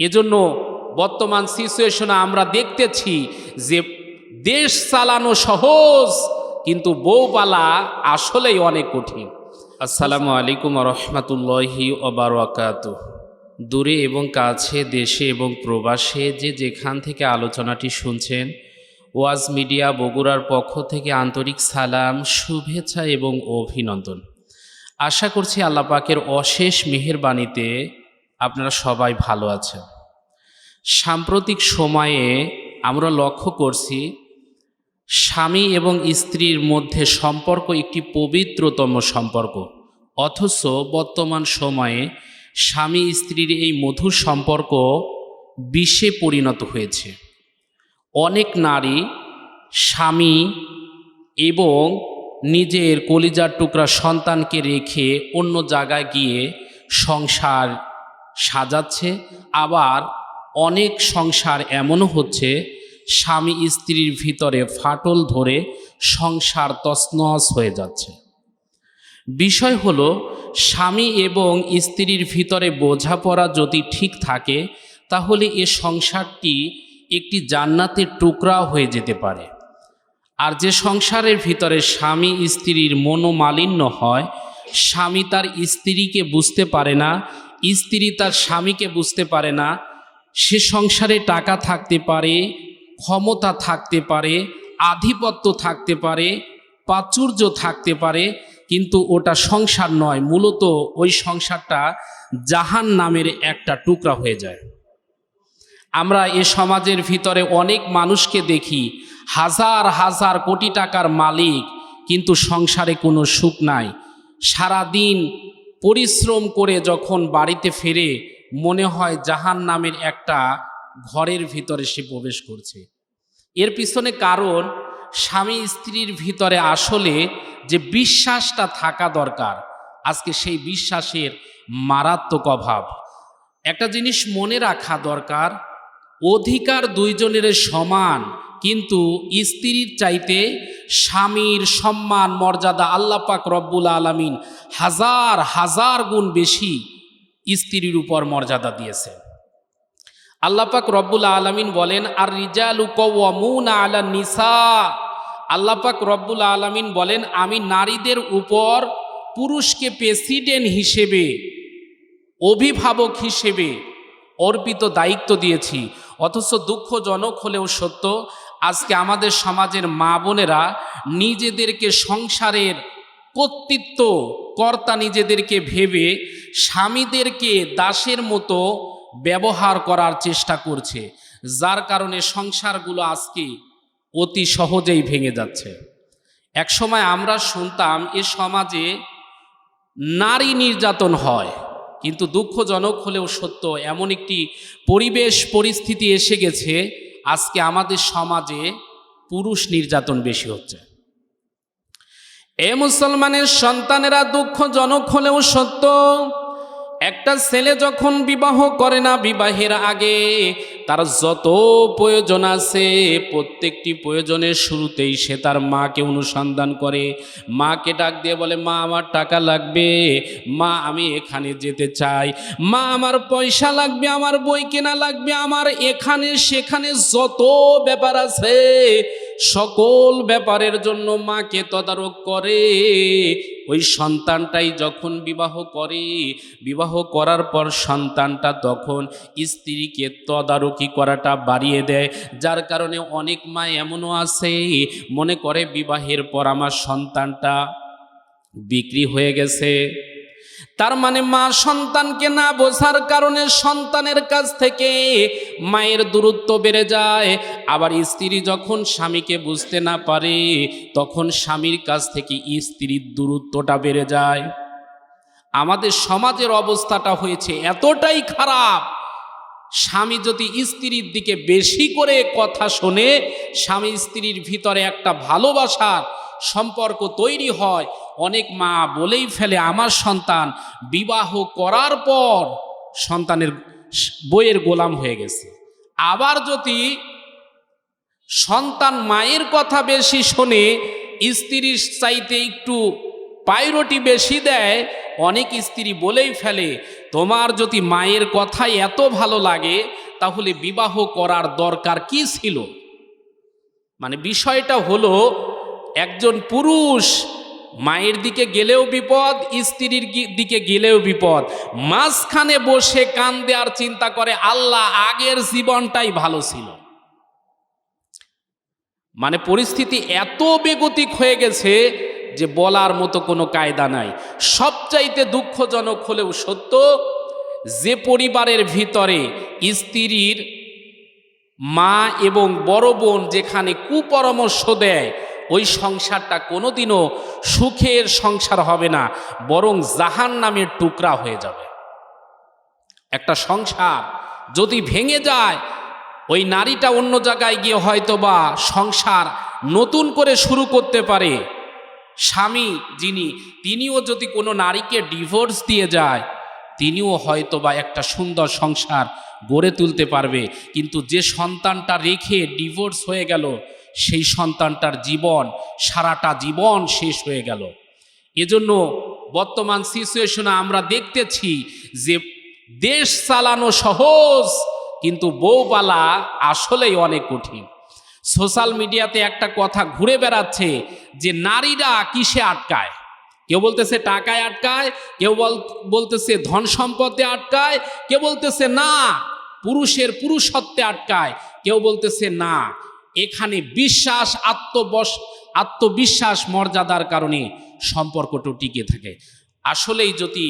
এজন্য বর্তমান সিচুয়েশনে আমরা দেখতেছি যে দেশ চালানো সহজ, কিন্তু বউপালা আসলেই অনেক কঠিন। আসসালামু আলাইকুম রহমতুল্লাহি ওবরাকাত দূরে এবং কাছে, দেশে এবং প্রবাসে যে যেখান থেকে আলোচনাটি শুনছেন, ওয়াজ মিডিয়া বগুড়ার পক্ষ থেকে আন্তরিক সালাম, শুভেচ্ছা এবং অভিনন্দন। আশা করছি আল্লাপাকের অশেষ মেহেরবাণীতে আপনারা সবাই ভালো আছেন। সাম্প্রতিক সময়ে আমরা লক্ষ্য করছি, স্বামী এবং স্ত্রীর মধ্যে সম্পর্ক একটি পবিত্রতম সম্পর্ক। অথচ বর্তমান সময়ে স্বামী স্ত্রীর এই মধুর সম্পর্ক বিষে পরিণত হয়েছে। অনেক নারী স্বামী এবং নিজের কলিজার টুকরা সন্তানকে রেখে অন্য জায়গায় গিয়ে সংসার সাজাচ্ছে, আবার অনেক সংসার এমনও হচ্ছে, স্বামী স্ত্রীর ভিতরে ফাটল ধরে সংসার তছনছ হয়ে যাচ্ছে। বিষয় হলো, স্বামী এবং স্ত্রীর ভিতরে বোঝাপড়া যদি ঠিক থাকে, তাহলে এ সংসারটি একটি জান্নাতের টুকরা হয়ে যেতে পারে। আর যে সংসারের ভিতরে স্বামী স্ত্রীর মনোমালিন্য হয়, স্বামী তার স্ত্রীকে বুঝতে পারে না স্ত্রী তার স্বামীকে বুঝতে পারে না, সে সংসারে টাকা থাকতে পারে, ক্ষমতা থাকতে পারে, আধিপত্য থাকতে পারে, প্রাচুর্য থাকতে পারে, কিন্তু ওটা সংসার নয়, মূলত ওই সংসারটা জাহান নামের একটা টুকরা হয়ে যায়। আমরা এ সমাজের ভিতরে অনেক মানুষকে দেখি, হাজার হাজার কোটি টাকার মালিক, কিন্তু সংসারে কোনো সুখ নাই। সারাদিন পরিশ্রম করে যখন বাড়িতে ফেরে মনে হয় জাহান নামের একটা ঘরের ভিতরে সে প্রবেশ করছে। এর পিছনে কারণ স্বামী স্ত্রীর ভিতরে আসলে যে বিশ্বাসটা থাকা দরকার, আজকে সেই বিশ্বাসের মারাত্মক অভাব। একটা জিনিস মনে রাখা দরকার, অধিকার দুইজনের সমান কিন্তু স্ত্রীর চাইতে স্বামীর সম্মান, মর্যাদা আল্লাপাক রব্বুল আলমিন হাজার হাজার গুণ বেশি স্ত্রীর উপর মর্যাদা দিয়েছে আল্লাপাক রব্বুল আলমিন বলেন আর রিজালু কওয়ামুন আলা নিসা। আল্লাপাক রব্বুল আলমিন বলেন, আমি নারীদের উপর পুরুষকে প্রেসিডেন্ট হিসেবে, অভিভাবক হিসেবে অর্পিত দায়িত্ব দিয়েছি। অথচ দুঃখজনক হলেও সত্য আজকে আমাদের সমাজের মা বোনেরা নিজেদেরকে সংসারের কর্তৃত্ব, কর্তা নিজেদেরকে ভেবে স্বামীদেরকে দাসের মতো ব্যবহার করার চেষ্টা করছে, যার কারণে সংসারগুলো আজকে অতি সহজেই ভেঙে যাচ্ছে। একসময় আমরা শুনতাম, এ সমাজে নারী নির্যাতন হয়, কিন্তু দুঃখজনক হলেও সত্য, এমন একটি পরিবেশ পরিস্থিতি এসে গেছে আজকে আমাদের সমাজে পুরুষ নির্যাতন বেশি হচ্ছে। এ মুসলমানের সন্তানেরা দুঃখজনক হলেও সত্য। একটা ছেলে যখন বিবাহ করে না বিবাহের আগে, তার যত প্রয়োজন আছে, প্রত্যেকটি প্রয়োজনের শুরুতেই সে তার মাকে অনুসন্ধান করে। মাকে ডাক দিয়ে বলে, মা, আমার টাকা লাগবে। মা, আমি এখানে যেতে চাই। মা, আমার পয়সা লাগবে, আমার বই কেনা লাগবে, আমার এখানে সেখানে যত ব্যাপার আছে, সকল ব্যাপারের জন্য মাকে তদারক করে। ওই সন্তানটাই যখন বিবাহ করে, বিবাহ করার পর সন্তানটা তখন স্ত্রীকে তদারকি করাটা বাড়িয়ে দেয়। যার কারণে অনেক মা এমনও আছে, মনে করে বিবাহের পর আমার সন্তানটা বিক্রি হয়ে গেছে। তার মানে মা সন্তানকে না বোঝার কারণে সন্তানের কাছ থেকে মায়ের দূরত্ব বেড়ে যায়। আবার স্ত্রী যখন স্বামীকে বুঝতে না পারে, তখন স্বামীর কাছ থেকে স্ত্রীর দূরত্বটা বেড়ে যায়। আমাদের সমাজের অবস্থাটা হয়েছে এতটাই খারাপ। স্বামী যদি স্ত্রীর দিকে বেশি করে কথা শোনে, স্বামী স্ত্রীর ভিতরে একটা ভালোবাসার সম্পর্ক তৈরি হয়। অনেক মা বলেই ফেলে, আমার সন্তান বিবাহ করার পর সন্তানের বইয়ের গোলাম হয়ে গেছে। আবার যদি সন্তান মায়ের কথা বেশি শোনে, স্ত্রীর চাইতে একটু পাইরটি বেশি দেয়, অনেক স্ত্রী বলেই ফেলে, তোমার যদি মায়ের কথাই এত ভালো লাগে, তাহলে বিবাহ করার দরকার কি ছিল? মানে বিষয়টা হলো একজন পুরুষ মায়ের দিকে গেলেও বিপদ, স্ত্রীর দিকে গেলেও বিপদ। মাঝখানে বসে কান দেওয়ার চিন্তা করে আল্লাহ আগের জীবনটাই ভালো ছিল। মানে পরিস্থিতি এত বেগতিক হয়ে গেছে যে বলার মতো কোনো কায়দা নাই। সবচাইতে দুঃখজনক হলেও সত্য, যে পরিবারের ভিতরে স্ত্রীর মা এবং বড় বোন যেখানে কুপরামর্শ দেয় ওই সংসারটা কোনোদিনও সুখের সংসার হবে না, বরং জাহান নামের টুকরা হয়ে যাবে। একটা সংসার যদি ভেঙে যায়, ওই নারীটা অন্য জায়গায় গিয়ে হয়তো বা সংসার নতুন করে শুরু করতে পারে। স্বামী যিনি, তিনিও যদি কোনো নারীকে ডিভোর্স দিয়ে যায়, তিনিও হয়তো বা একটা সুন্দর সংসার গড়ে তুলতে পারবে। কিন্তু যে সন্তানটা রেখে ডিভোর্স হয়ে গেল সেই সন্তানটার জীবন, সারাটা জীবন শেষ হয়ে গেল। এজন্য বর্তমান সিচুয়েশনে আমরা দেখতেছি যে দেশ চালানো সহজ, কিন্তু বউপালা আসলেই অনেক কঠিন। সোশ্যাল মিডিয়াতে একটা কথা ঘুরে বেড়াচ্ছে যে নারীরা কিসে আটকায়? কেউ বলতেছে টাকায় আটকায়, কেউ বল- বলতেছে ধন সম্পদে আটকায়, কেউ বলতেছে না, পুরুষের পুরুষত্বে আটকায়, কেউ বলতেছে না। এখানে বিশ্বাস আত্মবস আত্মবিশ্বাস, মর্যাদার কারণে সম্পর্কটা টিকে থাকে। আসলেই যদি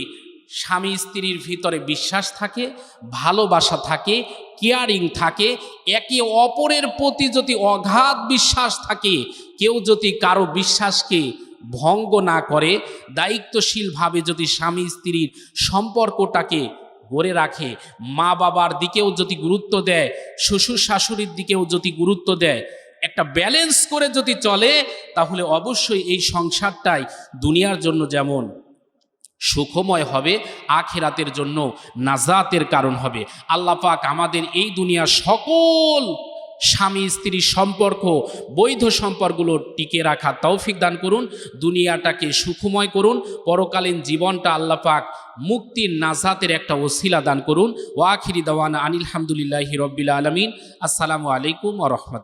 স্বামী স্ত্রীর ভিতরে বিশ্বাস থাকে, ভালোবাসা থাকে কেয়ারিং থাকে, একে অপরের প্রতি যদি অগাধ বিশ্বাস থাকে, কেউ যদি কারও বিশ্বাসকে ভঙ্গ না করে, দায়িত্বশীলভাবে যদি স্বামী স্ত্রীর সম্পর্কটাকে গড়ে রাখে। মা বাবার দিকেও যদি গুরুত্ব দেয়, শ্বশুর শাশুড়ির দিকেও যদি গুরুত্ব দেয়, একটা ব্যালেন্স করে যদি চলে, তাহলে অবশ্যই এই সংসারটাই দুনিয়ার জন্য যেমন সুখময় হবে, আখেরাতের জন্য নাজাতের কারণ হবে। আল্লাহ পাক আমাদের এই দুনিয়া সকল স্বামী স্ত্রীর সম্পর্ক, বৈধ সম্পর্কগুলো টিকে রাখা তৌফিক দান করুন, দুনিয়াটাকে সুখময় করুন, পরকালীন জীবনটা আল্লাহ পাক মুক্তির নাজাতের একটা ওসিলা দান করুন। ওয়াখিরি দাওয়ানা আনিল হামদুলিল্লাহি রব্বিল আলমিন। আসসালামু আলাইকুম রহমত